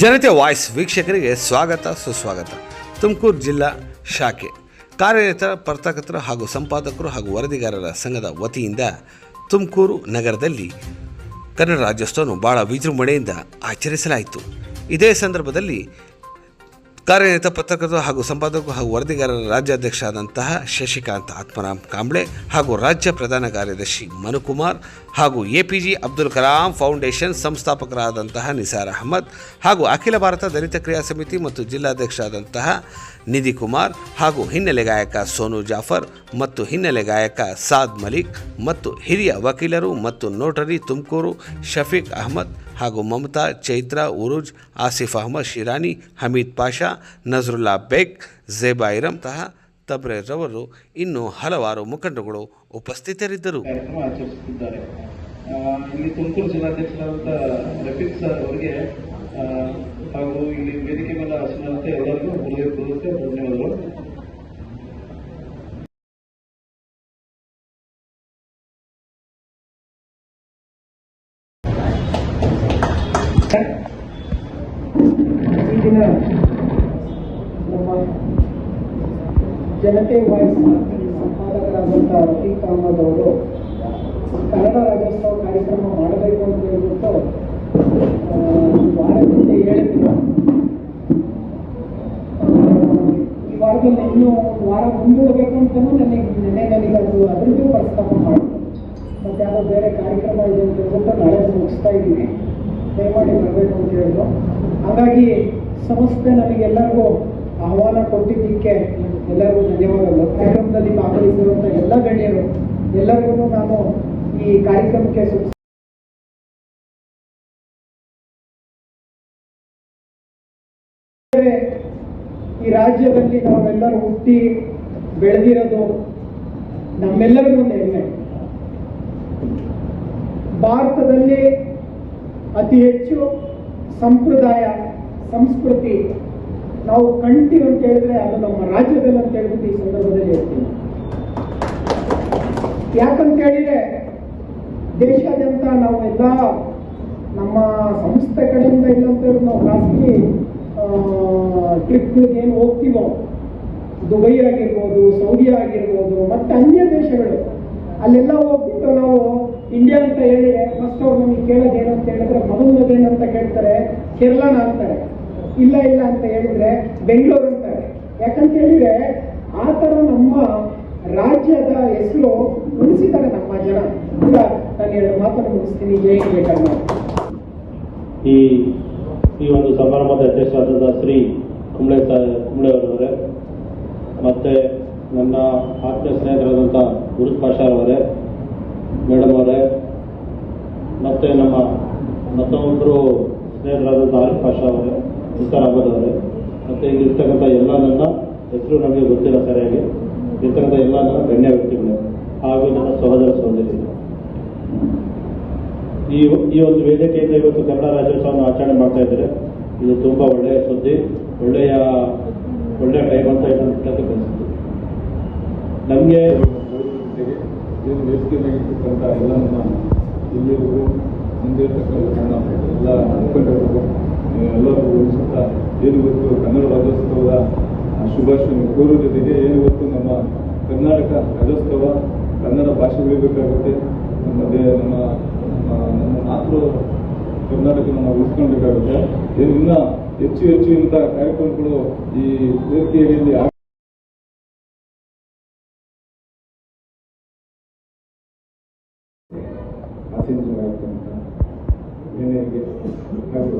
ಜನತೆ ವಾಯ್ಸ್ ವೀಕ್ಷಕರಿಗೆ ಸ್ವಾಗತ, ಸುಸ್ವಾಗತ. ತುಮಕೂರು ಜಿಲ್ಲಾ ಶಾಖೆ ಕಾರ್ಯರತ ಪತ್ರಕರ್ತರು ಹಾಗೂ ಸಂಪಾದಕರು ಹಾಗೂ ವರದಿಗಾರರ ಸಂಘದ ವತಿಯಿಂದ ತುಮಕೂರು ನಗರದಲ್ಲಿ ಕನ್ನಡ ರಾಜ್ಯೋತ್ಸವವನ್ನು ಭಾಳ ವಿಜೃಂಭಣೆಯಿಂದ ಆಚರಿಸಲಾಯಿತು. ಇದೇ ಸಂದರ್ಭದಲ್ಲಿ ಕಾರ್ಯನಿರತ ಪತ್ರಕರ್ತರು ಹಾಗೂ ಸಂಪಾದಕರು ಹಾಗೂ ವರದಿಗಾರರ ರಾಜ್ಯಾಧ್ಯಕ್ಷ ಆದಂತಹ ಶಶಿಕಾಂತ್ ಆತ್ಮರಾಮ್ ಕಾಂಬ್ಳೆ ಹಾಗೂ ರಾಜ್ಯ ಪ್ರಧಾನ ಕಾರ್ಯದರ್ಶಿ ಮನುಕುಮಾರ್ ಹಾಗೂ A P J Abdul Kalam foundation ಸಂಸ್ಥಾಪಕರಾದಂತಹ Nisar Ahmed ಹಾಗೂ ಅಖಿಲ ಭಾರತ ದಲಿತ ಕ್ರಿಯಾ ಸಮಿತಿ ಮತ್ತು ಜಿಲ್ಲಾಧ್ಯಕ್ಷ ಆದಂತಹ ನಿಧಿ ಕುಮಾರ್ ಹಾಗೂ ಹಿನ್ನೆಲೆ ಗಾಯಕ ಸೋನು ಜಾಫರ್ ಮತ್ತು ಹಿನ್ನೆಲೆ ಗಾಯಕ ಸಾದ್ ಮಲಿಕ್ ಮತ್ತು ಹಿರಿಯ ವಕೀಲರು ಮತ್ತು ನೋಟರಿ ತುಮಕೂರು ಶಫೀಕ್ ಅಹಮದ್ ಹಾಗೂ ಮಮತಾ, ಚೈತ್ರಾ, ಉರುಜ್, ಆಸಿಫ್ ಅಹಮದ್, ಶಿರಾನಿ, ಹಮೀದ್ ಪಾಷಾ, ನಜರುಲ್ಲಾ ಬೇಗ್, ಝೇಬಾ ಇರಂತಹ ತಬ್ರೇರವರು ಇನ್ನೂ ಹಲವಾರು ಮುಖಂಡಗಳು ಉಪಸ್ಥಿತರಿದ್ದರು. ಇಲ್ಲಿ ತುಮಕೂರು ಜಿಲ್ಲಾಧ್ಯಕ್ಷರಾದಂಥ ರಫೀಕ್ ಸರ್ ಅವರಿಗೆ ಹಾಗೂ ಇಲ್ಲಿ ವೇದಿಕೆ ಮೇಲೆ ಆಸನಂತ ಎಲ್ಲರಿಗೂ ಹೃದಯಪೂರ್ವಕ ಧನ್ಯವಾದಗಳು. ಈ ದಿನ ನಮ್ಮ ಜನತೆ ವಾಯ್ಸ್ ಸಂಪಾದಕರಾದಂಥ ರಫೀಕ್ ಅಹಮದ್ ಅವರು ಕನ್ನಡ ರಾಜ್ಯೋತ್ಸವ ಕಾರ್ಯಕ್ರಮ ಮಾಡಬೇಕು ಅಂತ ಹೇಳ್ಬಿಟ್ಟು ವಾರದಿಂದ ಹೇಳಿದ್ರು ಆ, ಈ ವಾರದಲ್ಲಿ ಇನ್ನೂ ವಾರ ಮುಂದೂಡಬೇಕು ಅಂತಲೂ ನನಗೆ ನೆನೆ ನನಗೆ ಅದು ಅದರದ್ದು ಪ್ರಸ್ತಾಪ ಮಾಡಿದ್ರು. ಮತ್ತೆ ಯಾವುದೋ ಬೇರೆ ಕಾರ್ಯಕ್ರಮ ಇದೆ ಅಂತ ಹೇಳ್ಬಿಟ್ಟು ನಾಳೆ ಮುಗಿಸ್ತಾ ಇದ್ದೀವಿ ದಯಮಾಡಿ ಬರಬೇಕು ಅಂತ ಹೇಳಿದ್ರು. ಹಾಗಾಗಿ ಸಂಸ್ಥೆ ನಮಗೆಲ್ಲರಿಗೂ ಆಹ್ವಾನ ಕೊಟ್ಟಿದ್ದಕ್ಕೆ ಎಲ್ಲರಿಗೂ ಧನ್ಯವಾದಗಳು. ಕಾರ್ಯಕ್ರಮದಲ್ಲಿ ಭಾಗವಹಿಸಿರುವಂಥ ಎಲ್ಲ ಗಣ್ಯರು, ಎಲ್ಲರಿಗೂ ನಾನು ಈ ಕಾರ್ಯಕ್ರಮಕ್ಕೆ ಈ ರಾಜ್ಯದಲ್ಲಿ ನಾವೆಲ್ಲರೂ ಹುಟ್ಟಿ ಬೆಳೆದಿರೋದು ನಮ್ಮೆಲ್ಲರಿಗೂ ಒಂದು ಹೆಮ್ಮೆ. ಭಾರತದಲ್ಲಿ ಅತಿ ಹೆಚ್ಚು ಸಂಪ್ರದಾಯ, ಸಂಸ್ಕೃತಿ ನಾವು ಕಂಡ್ತೀವಿ ಅಂತ ಹೇಳಿದ್ರೆ ಅದು ನಮ್ಮ ರಾಜ್ಯದಲ್ಲಿ ಅಂತ ಹೇಳ್ಬಿಟ್ಟು ಈ ಸಂದರ್ಭದಲ್ಲಿ ಹೇಳ್ತೀನಿ. ಯಾಕಂತ ಹೇಳಿದ್ರೆ ದೇಶಾದ್ಯಂತ ನಾವು ಎಲ್ಲ ನಮ್ಮ ಸಂಸ್ಥೆ ಕಡೆಯಿಂದ ಇಲ್ಲ ಅಂತ ಹೇಳಿದ್ರೆ ನಾವು ಖಾಸಗಿ ಟ್ರಿಪ್ಗಳಿಗೆ ಏನು ಹೋಗ್ತೀವೋ ದುಬೈ ಆಗಿರ್ಬೋದು ಸೌದಿ ಆಗಿರ್ಬೋದು, ಮತ್ತೆ ಅನ್ಯ ದೇಶಗಳು, ಅಲ್ಲೆಲ್ಲ ಹೋಗ್ಬಿಟ್ಟು ನಾವು ಇಂಡಿಯಾ ಅಂತ ಹೇಳಿದ್ರೆ ಫಸ್ಟ್ ಅವ್ರು ನಮಗೆ ಕೇಳೋದು ಏನು ಅಂತ ಹೇಳಿದ್ರೆ ಮೊದಲನೇದೇನು ಅಂತ ಕೇಳ್ತಾರೆ, ಕೇರಳನ ಅಂತಾರೆ. ಇಲ್ಲ ಇಲ್ಲ ಅಂತ ಹೇಳಿದ್ರೆ ಬೆಂಗಳೂರು ಅಂತಾರೆ. ಯಾಕಂತ ಹೇಳಿದ್ರೆ ಆ ಥರ ನಮ್ಮ ರಾಜ್ಯದ ಹೆಸರು ಉಳಿಸಿದ್ದಾರೆ ನಮ್ಮ ಜನ. ಕೂಡ ನಾನು ಎರಡು ಮಾತನ್ನು ಮುಗಿಸ್ತೀನಿ ಏನು ಬೇಕಲ್ಲ ಈ ಈ ಒಂದು ಸಮಾರಂಭದ ಅಧ್ಯಕ್ಷರಾದ ಶ್ರೀ ಕುಂಬಳೆ ಸ, ಕುಂಬಳೆ ಅವರವರೇ, ಮತ್ತೆ ನನ್ನ ಆತ್ಮೀಯ ಸ್ನೇಹಿತರಾದಂಥ ಗುರುತ್ ಅವರೇ ಮೇಡಮ್ ಅವರೇ ಮತ್ತು ನಮ್ಮ ಮತ್ತೊಬ್ಬರು ಸ್ನೇಹಿತರಾದ ಆರಿಫ್ ಪಾಷಾ ಅವರೇ ನಿಸಾರ್ ಅಹಮದ್ ಅವರೇ, ಮತ್ತು ಇಲ್ಲಿರ್ತಕ್ಕಂಥ ಎಲ್ಲ ನನ್ನ ಹೆಸರು ನಮಗೆ ಗೊತ್ತಿಲ್ಲ ಸರಿಯಾಗಿ. ಇರ್ತಕ್ಕಂಥ ಎಲ್ಲ ನನ್ನ ಗಣ್ಯ ವ್ಯಕ್ತಿಗಳು ಹಾಗೂ ನನ್ನ ಸಹೋದರ ಸಹೋದರಿ. ಈ ಈ ಒಂದು ವೇದಿಕೆಯಿಂದ ಇವತ್ತು ಕನ್ನಡ ರಾಜ್ಯೋತ್ಸವವನ್ನು ಆಚರಣೆ ಮಾಡ್ತಾ ಇದ್ದಾರೆ. ಇದು ತುಂಬ ಒಳ್ಳೆಯ ಸುದ್ದಿ, ಒಳ್ಳೆಯ ಒಳ್ಳೆಯ ಟೈಮ್ ಅಂತ ಬಯಸ್ತೀನಿ ನಮಗೆ ಏನು ವೇದಿಕೆಯಾಗಿರ್ತಕ್ಕಂಥ ಎಲ್ಲ ನಮ್ಮ ಹಿರಿಯರಿಗೂ ಮುಂದೆ ಇರ್ತಕ್ಕಂಥ ನನ್ನ ಎಲ್ಲ ಮುಖಂಡರಿಗೂ ಎಲ್ಲರಿಗೂ ಹೋಲಿಸುತ್ತಾ ಏನು ಇವತ್ತು ಕನ್ನಡ ರಾಜ್ಯೋತ್ಸವದ ಶುಭಾಶಯ ಕೋರುವ ಜೊತೆಗೆ ಏನು ಇವತ್ತು ನಮ್ಮ ಕರ್ನಾಟಕ ರಾಜ್ಯೋತ್ಸವ ಕನ್ನಡ ಭಾಷೆ ಉಳಿಬೇಕಾಗುತ್ತೆ. ನಮ್ಮ ನಮ್ಮ ನಮ್ಮ ಮಾತೃ ಕರ್ನಾಟಕ ನಮ್ಮ ಉಳಿಸ್ಕೊಳ್ಬೇಕಾಗುತ್ತೆ ಇನ್ನ ಹೆಚ್ಚು ಹೆಚ್ಚು ಇಂಥ ಕಾರ್ಯಕ್ರಮಗಳು ಈ ವೇದಿಕೆಯಲ್ಲಿ ಆಸೀನರಾಯಿತು ಅಂತ ಹಾಗೂ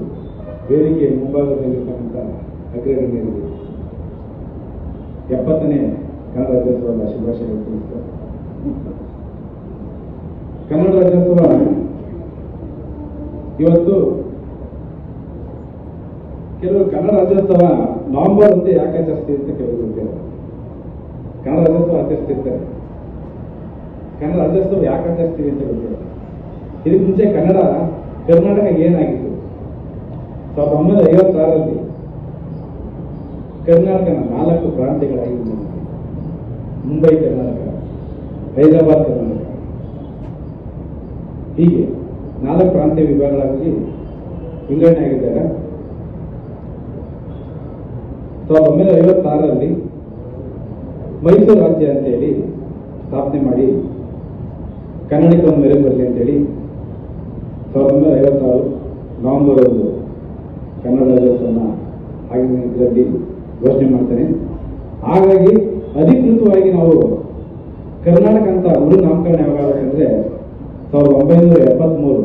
ವೇದಿಕೆ ಮುಂಭಾಗದಲ್ಲಿರ್ತಕ್ಕಂಥ ಅಗ್ರಗಣ್ಯರಿಗೆ ಎಪ್ಪತ್ತನೇ ಕನ್ನಡ ರಾಜ್ಯೋತ್ಸವದ ಶುಭಾಶಯಗಳು ತಿಳಿಸ್ತಾರೆ ಕನ್ನಡ ರಾಜ್ಯೋತ್ಸವ ಇವತ್ತು ಕೆಲವರು ಕನ್ನಡ ರಾಜ್ಯೋತ್ಸವ ನವೆಂಬರ್ ಅಂತ ಯಾಕೆ ಆಚರಿಸ್ತೀವಿ ಅಂತ ಕೆಲವರು ಕೇಳ್ತಾರೆ. ಕನ್ನಡ ರಾಜ್ಯೋತ್ಸವ ಆಚರಿಸ್ತಿರ್ತಾರೆ. ಕನ್ನಡ ರಾಜ್ಯೋತ್ಸವ ಯಾಕೆ ಆಚರಿಸ್ತೀವಿ ಅಂತ ಗೊತ್ತಿಲ್ಲ. ಇದಕ್ಕೆ ಮುಂಚೆ ಕನ್ನಡ, ಕರ್ನಾಟಕ ಏನಾಗಿತ್ತು? ಸಾವಿರದ ಒಂಬೈನೂರ ಐವತ್ತಾರರಲ್ಲಿ ಕರ್ನಾಟಕನ ನಾಲ್ಕು ಪ್ರಾಂತ್ಯಗಳಾಗಿ ವಿಂಗಡಿಸಿದೆ. ಮುಂಬೈ, ಕರ್ನಾಟಕ, ಹೈದರಾಬಾದ್, ಕರ್ನಾಟಕ. ಹೀಗೆ ನಾಲ್ಕು ಪ್ರಾಂತ್ಯ ವಿಭಾಗಗಳಾಗಿ ವಿಂಗಡಣೆ ಆಗಿದ್ದಾರೆ. ಸಾವಿರದ ಒಂಬೈನೂರ ಐವತ್ತಾರರಲ್ಲಿ ಮೈಸೂರು ರಾಜ್ಯ ಅಂತೇಳಿ ಸ್ಥಾಪನೆ ಮಾಡಿ, ಕನ್ನಡಕ್ಕೆ ಒಂದು ಮೆರುಗು ಬರಲಿ ಅಂತೇಳಿ ಸಾವಿರದ ಒಂಬೈನೂರ ಐವತ್ತಾರು ನವೆಂಬರ್ ಒಂದು ಕನ್ನಡ ರಾಜ್ಯೋತ್ಸವನ ಆಗಿನ ಘೋಷಣೆ ಮಾಡ್ತೇನೆ. ಹಾಗಾಗಿ ಅಧಿಕೃತವಾಗಿ ನಾವು ಕರ್ನಾಟಕ ಅಂತ ಮರು ನಾಮಕರಣ ಯಾವಾಗ ಸಾವಿರದ ಒಂಬೈನೂರ ಎಪ್ಪತ್ಮೂರು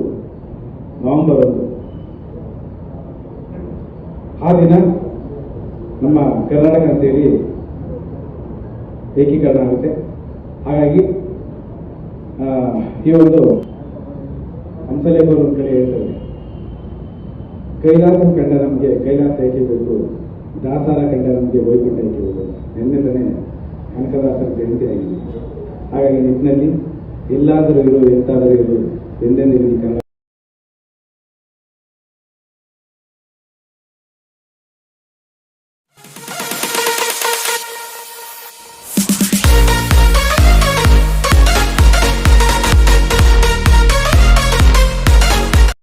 ನವೆಂಬರ್ ಒಂದು ಆ ದಿನ ನಮ್ಮ ಕರ್ನಾಟಕ ಅಂತೇಳಿ ಏಕೀಕರಣ ಆಗುತ್ತೆ. ಹಾಗಾಗಿ ಈ ಒಂದು ಒಂದು ಕಡೆ ಹೇಳ್ತಾರೆ ಕೈಲಾಸ ಕಂಡ ನಮಗೆ ಕೈಲಾಸ ಏಕೆ ಬೇಕು? ದಾಸಾರ ಕಂಡ ನಮಗೆ ವೈಕುಂಠ ಏಕೆ ಬೇಕು? ತಾನೇ ಕನಕದಾಸರ ಜಯಂತಿ ಆಗಿದೆ. ಹಾಗಾಗಿ ನಿಟ್ಟಿನಲ್ಲಿ ಎಲ್ಲಾದರೂ ಇರು, ಎಂತಾದರೂ ಇರು, ಎಂದೆಂದಿಗೂ ಕನ್ನಡ